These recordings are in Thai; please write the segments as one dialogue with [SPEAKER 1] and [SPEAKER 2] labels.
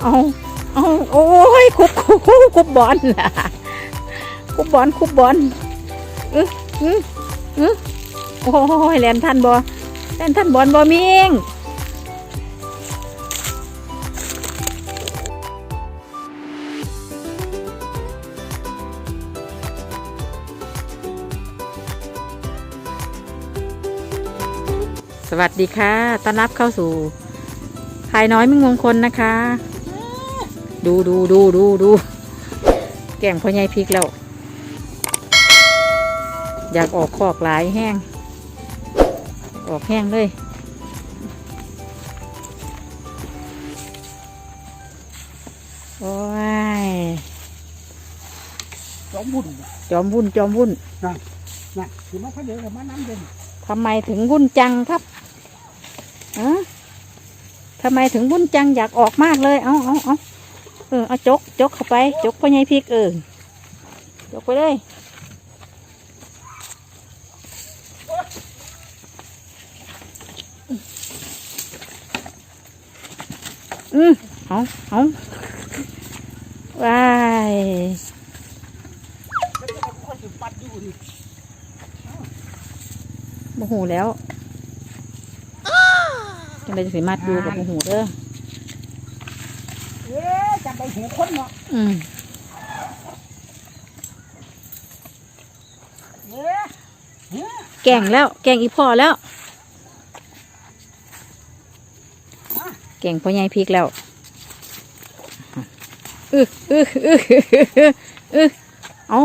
[SPEAKER 1] เอาเอาโอ้ยคุบคุบคุบบอลล่ะคุบบอลคุบบอลอืออืออือโอ้ยแลนทันบอแลนทันบอลบอมิงสวัสดีค่ะ ต้อนรับเข้าสู่ ภายน้อยมิ่งมงคลนะคะ ดูดูดูดูดูแก่งพ่อใหญ่พริกแล้ว อยากออกคอกหลายแห้ง ออกแห้งเลยโอ้ย
[SPEAKER 2] สองบุญ
[SPEAKER 1] จอมวุ่นจอมวุ่น
[SPEAKER 2] นะคือมาเขาเดียวกับมาน้ำเด่น
[SPEAKER 1] ทำไมถึงวุ่นจังครับอะ ทำไมถึงวุ่นจังอยากออกมากเลย เอาเอาเอาเออเอาจกจกเข้าไป จกพ่อใหญ่พริกเออจกไปเลยอืมเอาเอาว้าย
[SPEAKER 2] แล้วก็คนสุปัดอยู่นี่
[SPEAKER 1] โมโหแล้ว จังเลยจะสิมัดดูกับโมโหเด้อ
[SPEAKER 2] เอ๊ะจะไปหูคนเนาะ
[SPEAKER 1] อืม
[SPEAKER 2] เอ๊ะเอ๊ะ
[SPEAKER 1] แกงแล้ว แกงอีพ่อแล้ว แกงพ่อใหญ่พริกแล้วอึอึอึอึเอา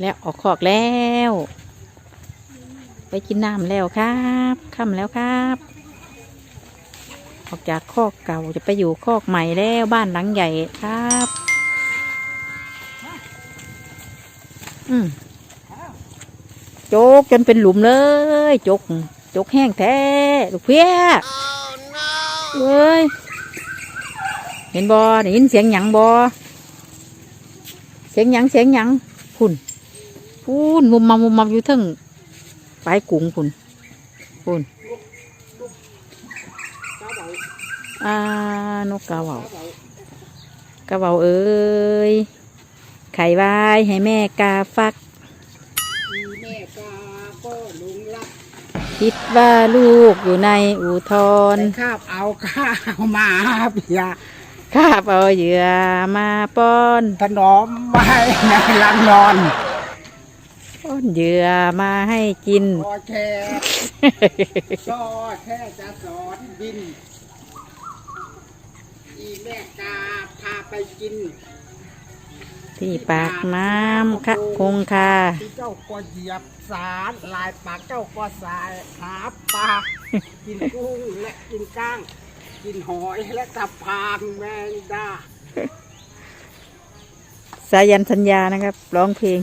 [SPEAKER 1] แล้วออกขอกแล้ว ไปกินน้ำแล้วครับค่ำแล้วครับ ออกจากคอกเก่าจะไปอยู่คอกใหม่แล้วบ้านหลังใหญ่ครับ อืมโจกจนเป็นหลุมเลยจกจกแห้งแท้ลูกเพี้ยเอ้ยเห็นบอได้ยินเสียงหยังบอเสียงหยังเสียงหยังพุ่น พุ่นมุมมามุมมาอยู่เทึงปลายกุ้งพุ่นพุ่น
[SPEAKER 2] กาเบา
[SPEAKER 1] อ่านกกาเหวากา
[SPEAKER 2] เบากา
[SPEAKER 1] เหวาเอ้ย ไข่ไว้ให้แม่กาฟัก
[SPEAKER 2] อีแม่กาก็ลุงรัก
[SPEAKER 1] คิดว่าลูกอยู่ในอุทธร
[SPEAKER 2] ไปคาบเอาข้าวมาเพีย
[SPEAKER 1] คาบเอาเหยื่อมาป้อน
[SPEAKER 2] ถนอมไว้ในลังนอน
[SPEAKER 1] ป้อน เหยื่อมาให้กิน
[SPEAKER 2] ก็แค่ก็แค่จะสอนบิน อีแม่กาพาไปกิน
[SPEAKER 1] ที่ปากน้ำคะคงคา
[SPEAKER 2] ที่เจ้าก็เหยียบสารลายปากเจ้าก็สายหาปลากินกุ้งและกินก้าง กินหอยและตะพางแมงดา
[SPEAKER 1] สายันสัญญานะครับร้องเพลง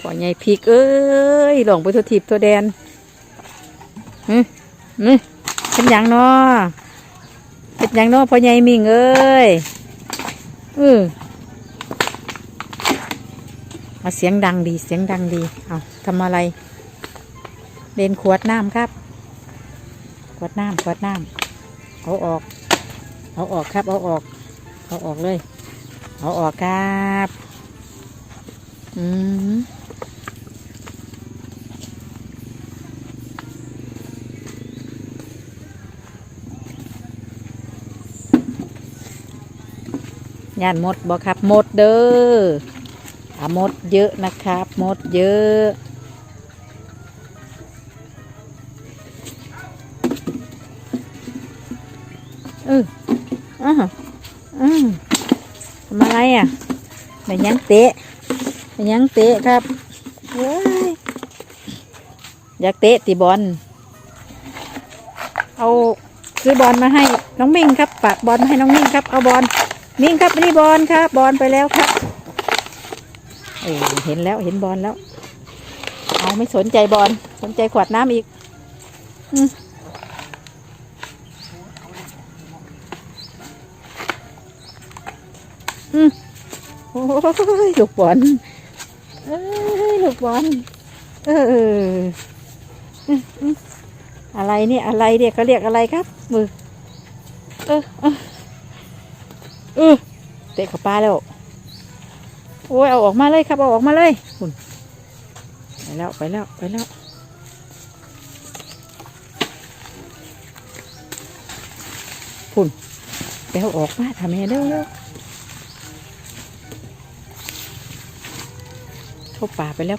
[SPEAKER 1] พ่อใหญ่พริกเอ้ยหลงไปทั่วทิพย์ทั่วแดนฮึฮึเป็นยังเนาะเป็นยังเนาะพ่อใหญ่มิงเอ้ยเออเอาเสียงดังดีเสียงดังดี เอาทำอะไรเล่นขวดน้ำครับ ขวดน้ำขวดน้ำเอาออก เอาออกครับ เอาออก เอาออกเลย เอาออกครับอืมย่านหมดบ่ครับหมดเด้ออะหมดเยอะนะครับหมดเยอะเอออ่าอืม ทำอะไรอะไปยังเตะไปยังเตะครับว้ยอยากเตะตีบอล เอาซื้อบอลมาให้น้องมิ่งครับฝากบอลมาให้น้องมิ่งครับ เอาบอล มิ่งครับนี่บอลครับบอลไปแล้วครับเออเห็นแล้วเห็นบอลแล้ว เอาไม่สนใจบอลสนใจขวดน้ำอีก อืม อืม โอ้ยลูกบอลเอ้ยลูกบอลเอออืมอืมอะไรเนี่ยอะไรเนี่ยเขาเรียกอะไรครับ มือ เออเออเออเตะเข้าปลาแล้ว โอ้ยเอาออกมาเลยครับเอาออกมาเลยคุณไปแล้วไปแล้วไปแล้วคุณไปเอาออกมาทำไมเร็ว เข้าป่าไปแล้ว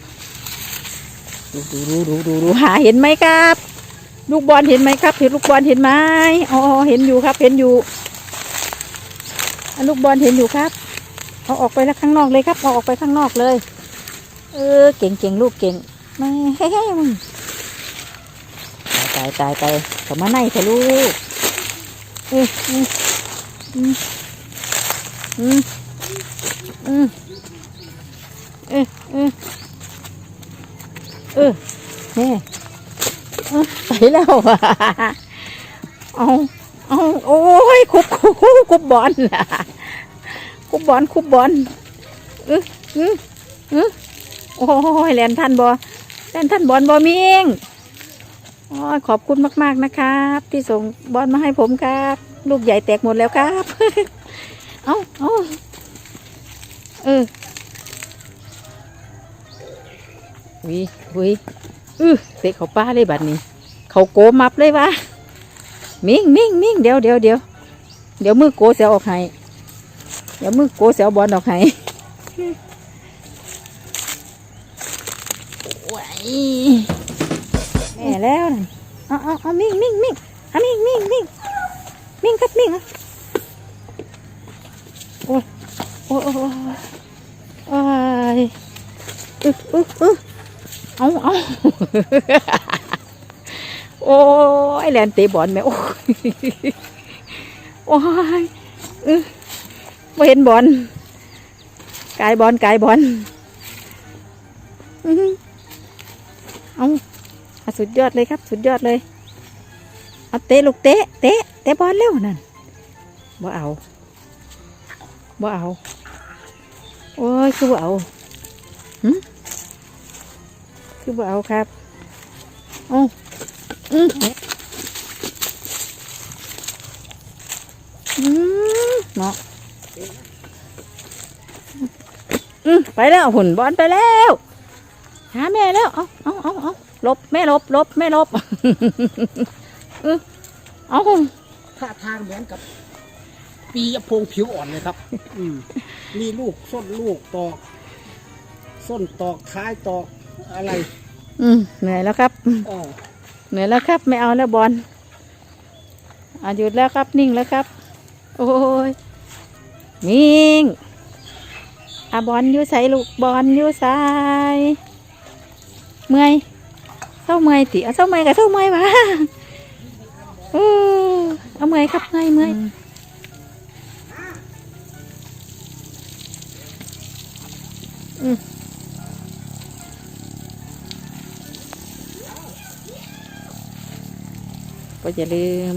[SPEAKER 1] ดูดูดูดูดูดูหาเห็นไหมครับ ลูกบอลเห็นไหมครับ เห็นลูกบอลเห็นไหมอ๋อเห็นอยู่ครับ เห็นอยู่ลูกบอลเห็นอยู่ครับเอาออกไปแล้วข้างนอกเลยครับเอาออกไปข้างนอกเลย เออ เก่งเก่งลูกเก่งไม่เฮ้ยมึงตายตายตายเข้ามาในเถอะลูกเอออืมอืมอืมอืมเออ เออเออแม่เออไปแล้วเอาเอาโอ้ยคุบคุบคุบบอลล่ะคุบบอลคุบบอลเออเออเออโอ้ยแลนท่านบอแลนท่านบอลบอมิงโอ้ยขอบคุณมากๆนะครับ ที่ส่งบอลมาให้ผมครับ ลูกใหญ่แตกหมดแล้วครับ เอาเอาเออ วิวิอือเตะเขาป้าเลยบัดนี้ เขาโกมับเลยวะมิงมิงมิงเดี๋ยวเดี๋ยวเดี๋ยวเดี๋ยวมือโกเสียออกให้เดี๋ยวมือโกเสียวบอลออกให้โอ้ยแม่แล้วนั่นเอาเอาเอามิ่งมิ่งมิ่งเอามิ่งมิ่งมิ่งมิ่งครับมิ่งอะโอ้ยโอ้ยโอ้ยโอ้ยอึ๊อึ๊อึ๊ เอาเอาโอ้ยแลนเตะบอลแม่โอ้ยโอ้ยอไม่เห็นบอลกายบอลกายบอลอื้อหือเอาสุดยอดเลยครับ สุดยอดเลยเอาเตะลูกเตะเตะเตะบอลเร็วนั่นบ่เอาบ่เอาโอ้ยคือบ่เอาหึ คือบ่เอาครับเอาอืมอืมเนาะอืมไปแล้วหุ่นบอลไปแล้วหาแม่แล้ว เอาเอาเอาเอาหลบแม่หลบหลบแม่หลบเออเอา
[SPEAKER 2] ท่าทางเหมือนกับ ปียพงษ์ผิวอ่อนเลยครับ อืมมีลูกส้นลูกตอก ส้นตอกท้ายตอก อะไร
[SPEAKER 1] อืมเหนื่อยแล้วครับ
[SPEAKER 2] เออ
[SPEAKER 1] เหนื่อยแล้วครับ ไม่เอาแล้วบอลอะหยุดแล้วครับนิ่งแล้วครับ โอ้ยนิ่งอะบอลอยู่ใส่ลูกบอลอยู่ใส่เมื่อยเศร้าเมื่อยติเอาเศร้าเมื่อยกับเศร้าเมื่อยวะเออเอาเมื่อยครับเมื่อยเมื่อยอืม ก็อย่าลืม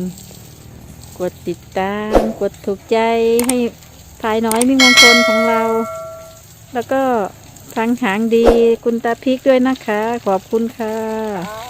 [SPEAKER 1] กดติดตาม กดถูกใจให้พายน้อยมิ่งมงคลของเรา แล้วก็ฟังหางดีคุณตาพริกด้วยนะคะ ขอบคุณค่ะ